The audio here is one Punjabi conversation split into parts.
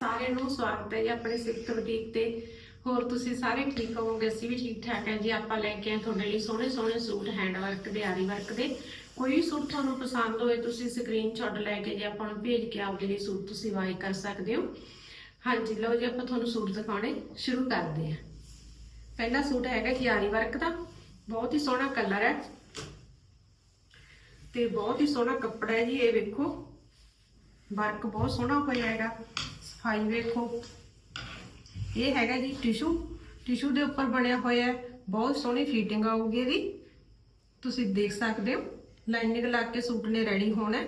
ਸਾਰਿਆਂ ਨੂੰ ਸਵਾਗਤ ਹੈ ਜੀ ਆਪਣੇ ਸਿੱਖ ਬੁਟੀਕ ਤੇ। ਹੋਰ ਤੁਸੀਂ ਸਾਰੇ ਠੀਕ ਹੋਵੋਗੇ? ਅਸੀਂ ਵੀ ਠੀਕ ਠਾਕ ਹੈ ਜੀ। ਆਪਾਂ ਲੈ ਕੇ ਆਏ ਤੁਹਾਡੇ ਲਈ ਸੋਹਣੇ ਸੋਹਣੇ ਸੂਟ ਹੈਂਡ ਵਰਕ ਦੇ ਆਰੀ ਵਰਕ ਦੇ। ਕੋਈ ਵੀ ਸੂਟ ਤੁਹਾਨੂੰ ਪਸੰਦ ਹੋਏ, ਤੁਸੀਂ ਸਕਰੀਨਸ਼ਾਟ ਲੈ ਕੇ ਜੇ ਆਪਾਂ ਨੂੰ ਭੇਜ ਕੇ ਆਪਦੇ ਲਈ ਸੂਟ ਤੁਸੀਂ ਬਾਈ ਕਰ ਸਕਦੇ ਹੋ। ਹਾਂਜੀ, ਲਓ ਜੀ, ਆਪਾਂ ਤੁਹਾਨੂੰ ਸੂਟ ਦਿਖਾਉਣੇ ਸ਼ੁਰੂ ਕਰਦੇ ਹਾਂ। ਪਹਿਲਾ ਸੂਟ ਹੈਗਾ ਜੀ ਆਰੀ ਵਰਕ ਦਾ। ਬਹੁਤ ਹੀ ਸੋਹਣਾ ਕਲਰ ਹੈ। ਤੇ ਬਹੁਤ ਹੀ ਸੋਹਣਾ ਕੱਪੜਾ ਹੈ ਜੀ, ਇਹ ਵੇਖੋ। ਵਰਕ ਬਹੁਤ ਸੋਹਣਾ ਹੋਇਆ ਹੈਗਾ। ਸਫ਼ਾਈ ਵੇਖੋ। ਇਹ ਹੈਗਾ ਜੀ ਟਿਸ਼ੂ ਟਿਸ਼ੂ ਦੇ ਉੱਪਰ ਬਣਿਆ ਹੋਇਆ ਹੈ। ਬਹੁਤ ਸੋਹਣੀ ਫਿਟਿੰਗ ਆਊਗੀ ਇਹਦੀ। ਤੁਸੀਂ ਦੇਖ ਸਕਦੇ ਹੋ। ਲਾਈਨਿੰਗ ਲਾ ਕੇ ਸੂਟ ਨੇ ਰੈਡੀ ਹੋਣਾ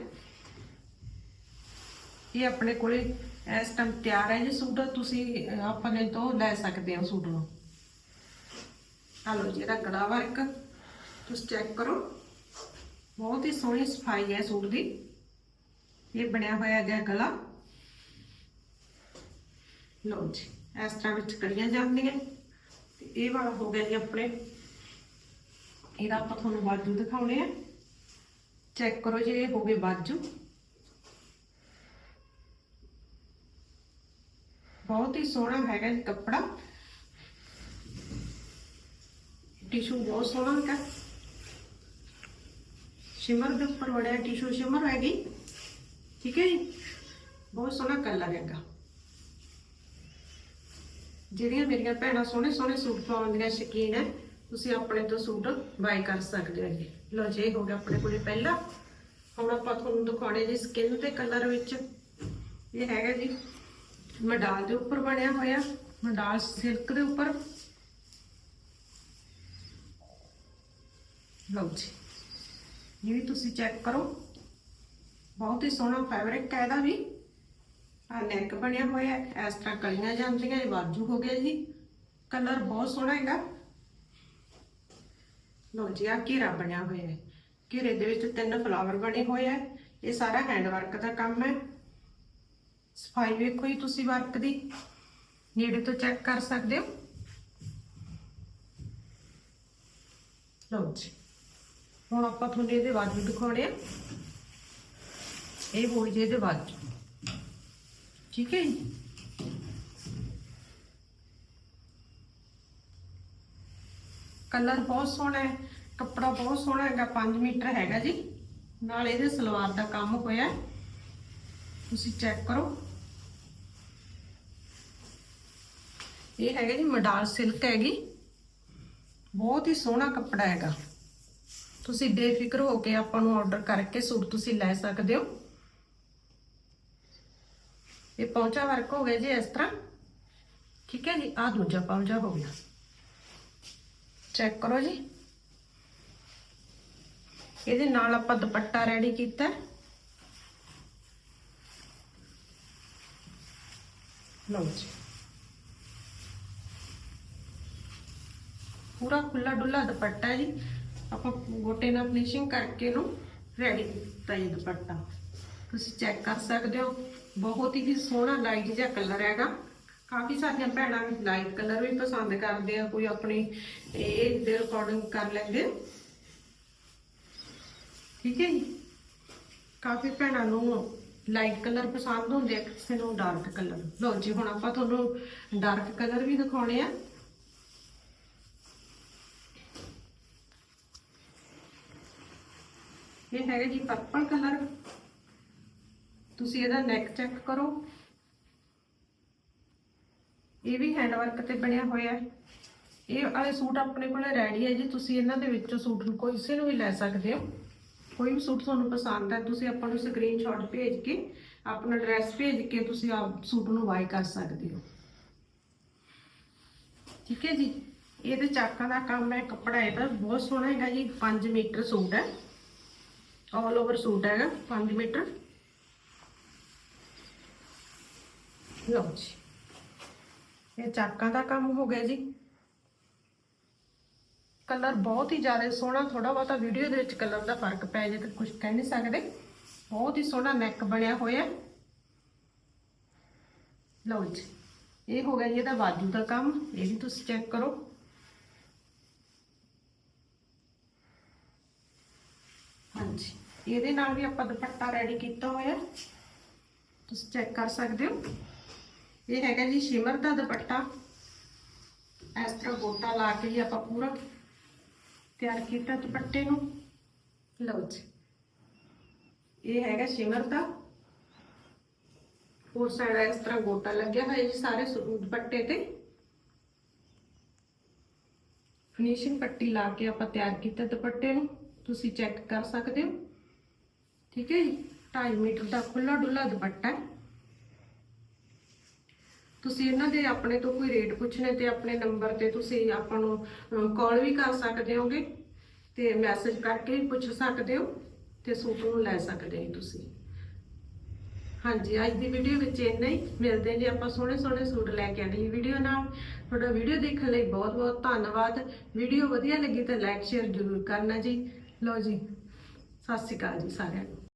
ਇਹ ਆਪਣੇ ਕੋਲੇ ਇਸ ਟਾਈਮ ਤਿਆਰ ਹੈ ਜੀ ਸੂਟ। ਤੁਸੀਂ ਆਪਣੇ ਤੋਂ ਲੈ ਸਕਦੇ ਹੋ ਸੂਟ ਨੂੰ। ਆ ਲਓ ਜੀ, ਇਹਦਾ ਗਲਾ ਵਰਕ ਤੁਸੀਂ ਚੈੱਕ ਕਰੋ। ਬਹੁਤ ਹੀ ਸੋਹਣੀ ਸਫ਼ਾਈ ਹੈ ਸੂਟ ਦੀ। ਇਹ ਬਣਿਆ ਹੋਇਆ ਹੈ ਗਲਾ। ਲਓ ਜੀ ਇਸ ਤਰ੍ਹਾਂ ਵਿੱਚ ਕੜੀਆਂ ਜਾਂਦੀਆਂ ਤੇ ਇਹ ਵਾਲਾ ਹੋ ਗਿਆ ਜੀ ਆਪਣੇ ਇਹਦਾ ਆਪਾਂ ਤੁਹਾਨੂੰ ਬਾਜੂ ਦਿਖਾਉਣੇ ਆ ਚੈੱਕ ਕਰੋ ਜੀ ਇਹ ਹੋ ਗਏ ਬਾਜੂ ਬਹੁਤ ਹੀ ਸੋਹਣਾ ਹੈਗਾ ਜੀ ਕੱਪੜਾ ਟਿਸ਼ੂ ਬਹੁਤ ਸੋਹਣਾ ਹੈਗਾ ਸ਼ਿਮਰ ਦੇ ਉੱਪਰ ਵੜਿਆ ਟਿਸ਼ੂ ਸ਼ਿਮਰ ਹੈਗੀ ਠੀਕ ਹੈ ਜੀ ਬਹੁਤ ਸੋਹਣਾ ਕਲਰ ਹੈਗਾ ਜਿਹੜੀਆਂ ਮੇਰੀਆਂ ਭੈਣਾਂ ਸੋਹਣੇ ਸੋਹਣੇ ਸੂਟ ਪਾਉਣ ਦੀਆਂ ਸ਼ੌਕੀਨ ਹੈ ਤੁਸੀਂ ਆਪਣੇ ਤੋਂ ਸੂਟ ਬਾਈ ਕਰ ਸਕਦੇ ਹੋ ਜੀ। ਲਓ ਜੇ ਹੋ ਗਿਆ ਆਪਣੇ ਕੋਲੇ ਪਹਿਲਾ। ਹੁਣ ਆਪਾਂ ਤੁਹਾਨੂੰ ਦਿਖਾਉਣੇ ਜੀ ਸਕਿਨ ਤੇ ਕਲਰ ਵਿੱਚ। ਇਹ ਹੈਗਾ ਜੀ, ਮਡਾਲ ਦੇ ਉੱਪਰ ਬਣਿਆ ਹੋਇਆ, ਮਡਾਲ ਸਿਲਕ ਦੇ ਉੱਪਰ। ਲਓ ਜੀ, ਇਹ ਵੀ ਤੁਸੀਂ ਚੈੱਕ ਕਰੋ। ਬਹੁਤ ਹੀ ਸੋਹਣਾ ਫੈਬਰਿਕ ਹੈ ਇਹਦਾ ਵੀ। ਆ ਨੈਕ ਬਣਿਆ ਹੋਇਆ ਹੈ। ਇਸ ਤਰ੍ਹਾਂ ਕਲੀਆਂ ਜਾਂਦੀਆਂ, ਇਹ ਬਾਜੂ ਹੋ ਗਿਆ ਜੀ। ਕਲਰ ਬਹੁਤ ਸੋਹਣਾ ਹੈਗਾ। ਲਓ ਜੀ, ਆ ਘੇਰਾ ਬਣਿਆ ਹੋਇਆ ਹੈ। ਘੇਰੇ ਦੇ ਵਿੱਚ ਤਿੰਨ ਫਲਾਵਰ ਬਣੇ ਹੋਏ ਹੈ। ਇਹ ਸਾਰਾ ਹੈਂਡ ਵਰਕ ਦਾ ਕੰਮ ਹੈ। ਸਫ਼ਾਈ ਵੇਖੋ ਜੀ ਤੁਸੀਂ ਵਰਕ ਦੀ। ਨੇੜੇ ਤੋਂ ਚੈੱਕ ਕਰ ਸਕਦੇ ਹੋ। ਲਓ ਜੀ, ਹੁਣ ਆਪਾਂ ਤੁਹਾਨੂੰ ਇਹਦੇ ਬਾਜੂ ਦਿਖਾਉਣੇ ਆ। ਇਹ ਹੋਈ ਜੇ ਇਹਦੇ ਬਾਜੂ ਠੀਕ ਹੈ ਜੀ ਕਲਰ ਬਹੁਤ ਸੋਹਣਾ ਹੈ, ਕੱਪੜਾ ਬਹੁਤ ਸੋਹਣਾ ਹੈਗਾ 5 ਮੀਟਰ ਹੈਗਾ ਜੀ। ਨਾਲ ਇਹਦੇ ਸਲਵਾਰ ਦਾ ਕੰਮ ਹੋਇਆ ਤੁਸੀਂ ਚੈੱਕ ਕਰੋ। ਇਹ ਹੈਗਾ ਜੀ ਮਡਾਲ ਸਿਲਕ ਹੈਗੀ। ਬਹੁਤ ਹੀ ਸੋਹਣਾ ਕੱਪੜਾ ਹੈਗਾ। ਤੁਸੀਂ ਬੇਫਿਕਰ ਹੋ ਕੇ ਆਪਾਂ ਨੂੰ ਆਰਡਰ ਕਰਕੇ ਸੂਟ ਤੁਸੀਂ ਲੈ ਸਕਦੇ ਹੋ। ਇਹ ਪੌਂਚਾ ਵਰਕ ਹੋ ਗਿਆ ਜੀ ਇਸ ਤਰ੍ਹਾਂ। ਠੀਕ ਹੈ ਜੀ ਆ ਦੂਜਾ ਪੌਂਚਾ ਹੋ ਗਿਆ। ਚੈੱਕ ਕਰੋ ਜੀ। ਇਹਦੇ ਨਾਲ ਆਪਾਂ ਦੁਪੱਟਾ ਰੈਡੀ ਕੀਤਾ। ਲਓ ਜੀ। ਪੂਰਾ ਖੁੱਲਾ ਡੁੱਲਾ ਦੁਪੱਟਾ ਜੀ। ਆਪਾਂ ਗੋਟੇ ਨਾਲ ਫਿਨਿਸ਼ਿੰਗ ਕਰਕੇ ਇਹਨੂੰ ਰੈਡੀ ਕੀਤਾ ਇਹ ਦੁਪੱਟਾ। ਤੁਸੀਂ ਚੈੱਕ ਕਰ ਸਕਦੇ ਹੋ। ਬਹੁਤ ਹੀ ਸੋਹਣਾ ਲਾਈਟ ਜਿਹਾ ਕਲਰ ਹੈਗਾ। ਕਾਫੀ ਸਾਰੀਆਂ ਭੈਣਾਂ ਲਾਈਟ ਕਲਰ ਵੀ ਪਸੰਦ ਕਰਦੇ ਆ, ਕੋਈ ਆਪਣੀ ਏਜ ਦੇ ਅਕੋਰਡਿੰਗ ਕਰ ਲੈਂਦੇ। ਠੀਕ ਹੈ ਜੀ? ਕਾਫੀ ਭੈਣਾਂ ਨੂੰ ਲਾਈਟ ਕਲਰ ਪਸੰਦ ਹੁੰਦੇ ਆ, ਕਿਸੇ ਨੂੰ ਡਾਰਕ ਕਲਰ ਲਓ ਜੀ, ਹੁਣ ਆਪਾਂ ਤੁਹਾਨੂੰ ਡਾਰਕ ਕਲਰ ਵੀ ਦਿਖਾਉਣੇ ਆ। ਇਹ ਹੈਗਾ ਜੀ ਪਰਪਲ ਕਲਰ ਤੁਸੀਂ ਇਹਦਾ ਨੈਕ ਚੈੱਕ ਕਰੋ। ਇਹ ਵੀ ਹੈਂਡ ਵਰਕ ਤੇ ਬਣਿਆ ਹੋਇਆ ਹੈ। ਇਹ ਵਾਲੇ ਸੂਟ ਆਪਣੇ ਕੋਲ ਰੈਡੀ ਹੈ ਜੀ, ਤੁਸੀਂ ਇਹਨਾਂ ਦੇ ਵਿੱਚੋਂ ਸੂਟ ਨੂੰ ਕਿਸੇ ਨੂੰ ਵੀ ਲੈ ਸਕਦੇ ਹੋ। ਕੋਈ ਵੀ ਸੂਟ ਤੁਹਾਨੂੰ ਪਸੰਦ ਹੈ, ਤੁਸੀਂ ਆਪਾਂ ਨੂੰ ਸਕਰੀਨਸ਼ਾਟ ਭੇਜ ਕੇ, ਆਪਣਾ ਐਡਰੈਸ ਭੇਜ ਕੇ ਤੁਸੀਂ ਆਪ ਸੂਟ ਨੂੰ ਬਾਈ ਕਰ ਸਕਦੇ ਹੋ। ਠੀਕ ਹੈ ਜੀ? ਇਹ ਇਹਦੇ ਚਾਕਾਂ ਦਾ ਕੰਮ ਹੈ, ਕੱਪੜਾ ਇਹਦਾ ਬਹੁਤ ਸੋਹਣਾ ਹੈਗਾ ਜੀ 5 ਮੀਟਰ ਸੂਟ ਹੈ। ਆਲ ਓਵਰ ਸੂਟ ਹੈਗਾ 5 ਮੀਟਰ। ਲਓ ਜੀ। ਇਹ ਚਾਕਾਂ ਦਾ ਕੰਮ ਹੋ ਗਿਆ ਜੀ। ਕਲਰ ਬਹੁਤ ਹੀ ਜ਼ਿਆਦਾ ਸੋਹਣਾ ਥੋੜਾ ਬਹੁਤਾ ਵੀਡੀਓ ਦੇ ਵਿੱਚ ਕਲਰ ਦਾ ਫ਼ਰਕ ਪੈ ਜੇ ਤਾਂ ਕੁਝ ਕਹਿ ਨਹੀਂ ਸਕਦੇ। ਬਹੁਤ ਹੀ ਸੋਹਣਾ ਨੈਕ ਬਣਿਆ ਹੋਇਆ। ਲਓ ਜੀ, ਇਹ ਹੋ ਗਿਆ ਜੀ ਇਹਦਾ ਬਾਜੂ ਦਾ ਕੰਮ। ਇਹ ਵੀ ਤੁਸੀਂ ਚੈੱਕ ਕਰੋ। ਹਾਂਜੀ, ਇਹਦੇ ਨਾਲ ਵੀ ਆਪਾਂ ਦੁਪੱਟਾ ਰੈਡੀ ਕੀਤਾ ਹੋਇਆ। ਤੁਸੀਂ ਚੈੱਕ ਕਰ ਸਕਦੇ ਹੋ। ਇਹ ਹੈਗਾ ਜੀ ਸ਼ਿਮਰ ਦਾ ਦੁਪੱਟਾ। ਇਸ ਤਰ੍ਹਾਂ ਗੋਟਾ ਲਾ ਕੇ ਜੀ ਆਪਾਂ ਪੂਰਾ ਤਿਆਰ ਕੀਤਾ ਦੁਪੱਟੇ ਨੂੰ। ਲਓ ਜੀ। ਇਹ ਹੈਗਾ ਸ਼ਿਮਰ ਦਾ। ਹੋਰ ਸਾਈਡ ਇਸ ਤਰ੍ਹਾਂ ਗੋਟਾ ਲੱਗਿਆ ਹੋਇਆ ਜੀ ਸਾਰੇ ਦੁਪੱਟੇ ਤੇ। ਫਿਨਿਸ਼ਿੰਗ ਪੱਟੀ ਲਾ ਕੇ ਆਪਾਂ ਤਿਆਰ ਕੀਤਾ ਦੁਪੱਟੇ ਨੂੰ। ਤੁਸੀਂ ਚੈੱਕ ਕਰ ਸਕਦੇ ਹੋ। ਠੀਕ ਹੈ ਜੀ। 2.5 ਮੀਟਰ ਦਾ ਖੁੱਲਾ ਡੁੱਲਾ ਦੁਪੱਟਾ ਹੈ। ਤੁਸੀਂ ਇਹਨਾਂ ਦੇ ਆਪਣੇ ਤੋਂ ਕੋਈ ਰੇਟ ਪੁੱਛਣੇ ਤੇ ਆਪਣੇ ਨੰਬਰ ਤੇ ਤੁਸੀਂ ਆਪਾਂ ਨੂੰ ਕਾਲ ਵੀ ਕਰ ਸਕਦੇ ਹੋਗੇ ਤੇ ਮੈਸੇਜ ਕਰਕੇ ਵੀ ਪੁੱਛ ਸਕਦੇ ਹੋ ਤੇ ਸੂਟ ਨੂੰ ਲੈ ਸਕਦੇ ਹੋ ਤੁਸੀਂ। ਹਾਂਜੀ, ਅੱਜ ਦੀ ਵੀਡੀਓ ਵਿੱਚ ਇੰਨਾ ਹੀ। ਮਿਲਦੇ ਹਾਂ ਜੀ ਆਪਾਂ ਸੋਹਣੇ ਸੋਹਣੇ ਸੂਟ ਲੈ ਕੇ ਆਣੀ ਵੀਡੀਓ ਨਾਲ। ਤੁਹਾਡਾ ਵੀਡੀਓ ਦੇਖਣ ਲਈ ਬਹੁਤ ਬਹੁਤ ਧੰਨਵਾਦ। ਵੀਡੀਓ ਵਧੀਆ ਲੱਗੀ ਤਾਂ ਲਾਈਕ ਸ਼ੇਅਰ ਜ਼ਰੂਰ ਕਰਨਾ ਜੀ। ਲਓ ਜੀ, ਸਤਿ ਸ਼੍ਰੀ ਅਕਾਲ ਜੀ ਸਾਰਿਆਂ ਨੂੰ।